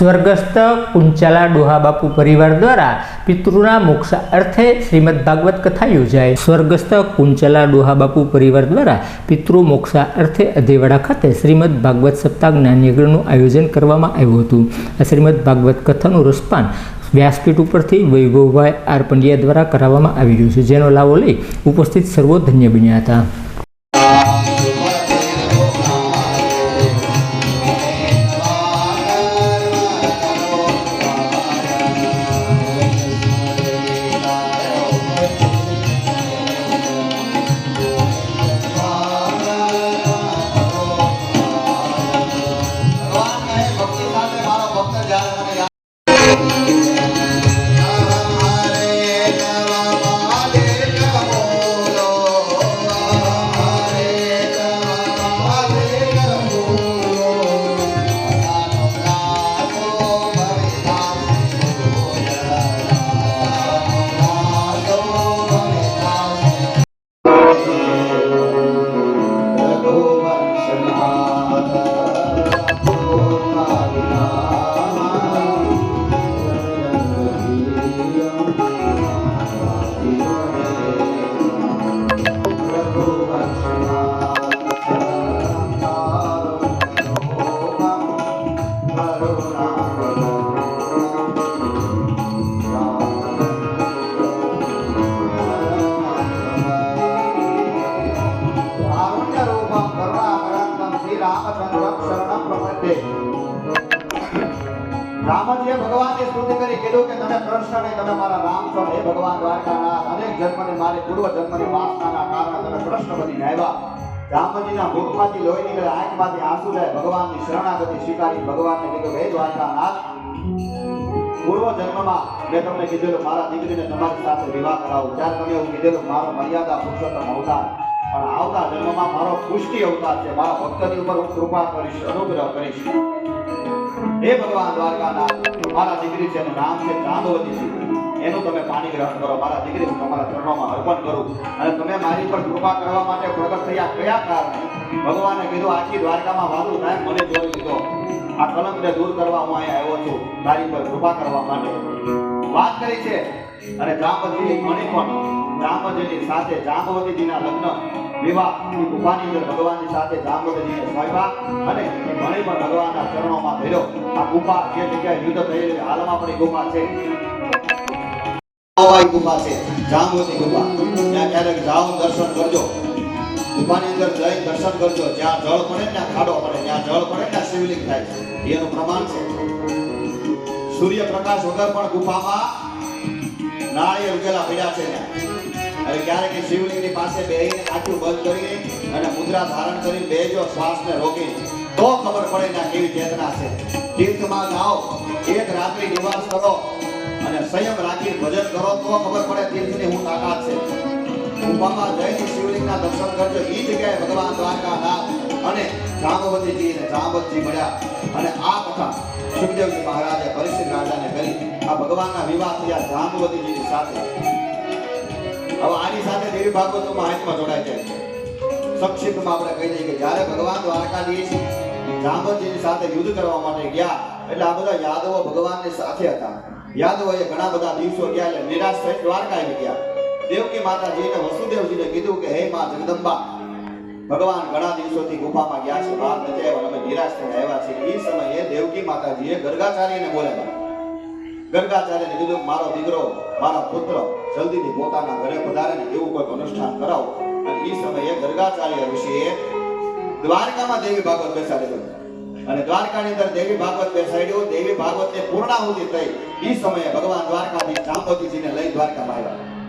સ્વર્ગસ્થ કુંચાલા ડોહાબાપુ પરિવાર દ્વારા પિતૃના મોક્ષ અર્થે શ્રીમદ ભાગવત કથા યોજાય. સ્વર્ગસ્થ કુંચાલા ડોહાબાપુ પરિવાર દ્વારા પિતૃ મોક્ષા અર્થે અધેવાડા ખાતે શ્રીમદ ભાગવત સપ્તાહ જ્ઞાનયજ્ઞનું આયોજન કરવામાં આવ્યું હતું. આ શ્રીમદ ભાગવત કથાનું રસપાન વ્યાસપીઠ ઉપરથી વૈભવભાઈ આર પંડ્યા દ્વારા કરાવવામાં આવી રહ્યું છે. જેનો લાભો લઈ ઉપસ્થિત સર્વો ધન્ય બન્યા હતા. રામજીએ ભગવાનની સ્તુતિ કરી, કીધું કે તમે કૃષ્ણ ને તમે મારા રામ છો હે ભગવાન દ્વારકાનાથ અનેક જન્મની, મારી પૂર્વ જન્મની વાસનાના કારણે તમે કૃષ્ણ બની આવ્યા. રામજીના મુખમાંથી લોહી નીકળે, આંખમાંથી આંસુ જાય, ભગવાનની શરણાગતિ સ્વીકારી, ભગવાનને કીધું, હે દ્વારકાનાથ, પૂર્વ જન્મમાં મેં તમને કીધેલું, મારા દીકરીને તમારી સાથે વિવાહ કરાવું. ત્યારે તમે એવું કીધેલું, મારો મર્યાદા પુરુષોત્તમ અવતાર. પણ આવતા જન્મમાં મારો પુષ્ટિ અવતાર છે. મારા ભક્તની ઉપર હું કૃપા કરીશ, અનુગ્રહ કરીશ. હે ભગવાન દ્વારકાનાથ, મારા દીકરી છે, એનું નામ છે છે એનું તમે પાણી ગ્રહણ કરો. મારા દીકરી તમારા ચરણોમાં અર્પણ કરું. અને તમે મારી પર કૃપા કરવા માટે પ્રગટ થયા કયા કારણે? ભગવાને કીધું, આખી દ્વારકામાં વાલું થાય મને જોઈ લીધો. આ કલંકને દૂર કરવા હું અહીંયા આવ્યો છું. તારી પર કૃપા કરવા માટે. વાત કરી છે. અને જાંબવતી મણી પણ જાંબવતીની સાથે જામવતીજીના લગ્ન વિવાહ ગુફાની અંદર ભગવાનની સાથે જામવતીજીને સ્વાયવા અને મણી પણ ભગવાનના ચરણોમાં ભર્યો. આ ગુફા જે જગ્યાએ યુદ્ધ થયેલી હાલમાં પણ ગુફા છે. આવાઈ ગુફા છે. જામોની ગુફા. ત્યાં ક્યારેક જાઓ, દર્શન કરજો. ગુફાની અંદર જઈ દર્શન કરજો. જ્યાં જળ પડે, ત્યાં ખાડો પડે. જ્યાં જળ પડે, ત્યાં શિવલિંગ થાય છે. એનું પ્રમાણ છે. સૂર્ય પ્રકાશ વગર પણ ગુફામાં નાળિયેર ઉગેલા પડ્યા છે અને ક્યારેક શિવલિંગની પાસે બેહીને આખું બંધ કરી અને મુદ્રા ધારણ કરી બેજો શ્વાસને રોકી તો ખબર પડે ત્યાં કેવી ચેતના છે. તીર્થમાં જાઓ. એક રાત્રિ નિવાસ કરો. અને સંયમ રાખી ભજન કરો તો ખબર પડે તીર્થની હું તાકાત છે. ગુફામાં જઈને શિવલિંગના દર્શન કરજો. એ જગ્યાએ ભગવાન દ્વારકાનાથ અને જાંબવતીજી અને જાંબતજી મળ્યા. અને આ કથા સુખદેવજી મહારાજે પરિસ્થિત રાજાને કરી આ ભગવાનના વિવાહ થયા જાંબવતીજીની સાથે. હવે આની સાથે દેવી ભાગવતનું મહાત્મા જોડાય છે. સંક્ષિપ્તમાં આપણે કહી દઈએ કે જ્યારે ભગવાન દ્વારકાધીશ જાંબવતીની સાથે યુદ્ધ કરવા માટે ગયા, એટલે આ બધા યાદવો ભગવાનની સાથે હતા. યાદવોએ ઘણા બધા દિવસો ગયા એટલે નિરાશ થઈ દ્વારકા ગયા દેવકી માતાજીને વસુદેવજીને કીધું કે, હે માં જગદંબા, ભગવાન ઘણા દિવસોથી ગુફામાં ગયા છે, બહાર નથી આવ્યા. અમે નિરાશ થઈને આવ્યા છે એ સમયે દેવકી માતાજીએ ગર્ગાચાર્યને બોલાવ્યા. ગર્ગાચાર્યને કીધું, મારો દીકરો, મારા પુત્ર, જલ્દીથી પોતાના ઘરે પધારે ને એવું કોઈ અનુષ્ઠાન કરાવો. અને એ સમયે ગર્ગાચાર્ય ઋષિએ દ્વારકામાં દેવી ભાગવત બેસાડેલો અને દ્વારકાની અંદર દેવી ભાગવત બેસાડ્યો દેવી ભાગવત ને પૂર્ણાહુતિ થઈ. એ સમયે ભગવાન દ્વારકાધીશ જાંબવતીજીને લઈ દ્વારકામાં આવ્યા.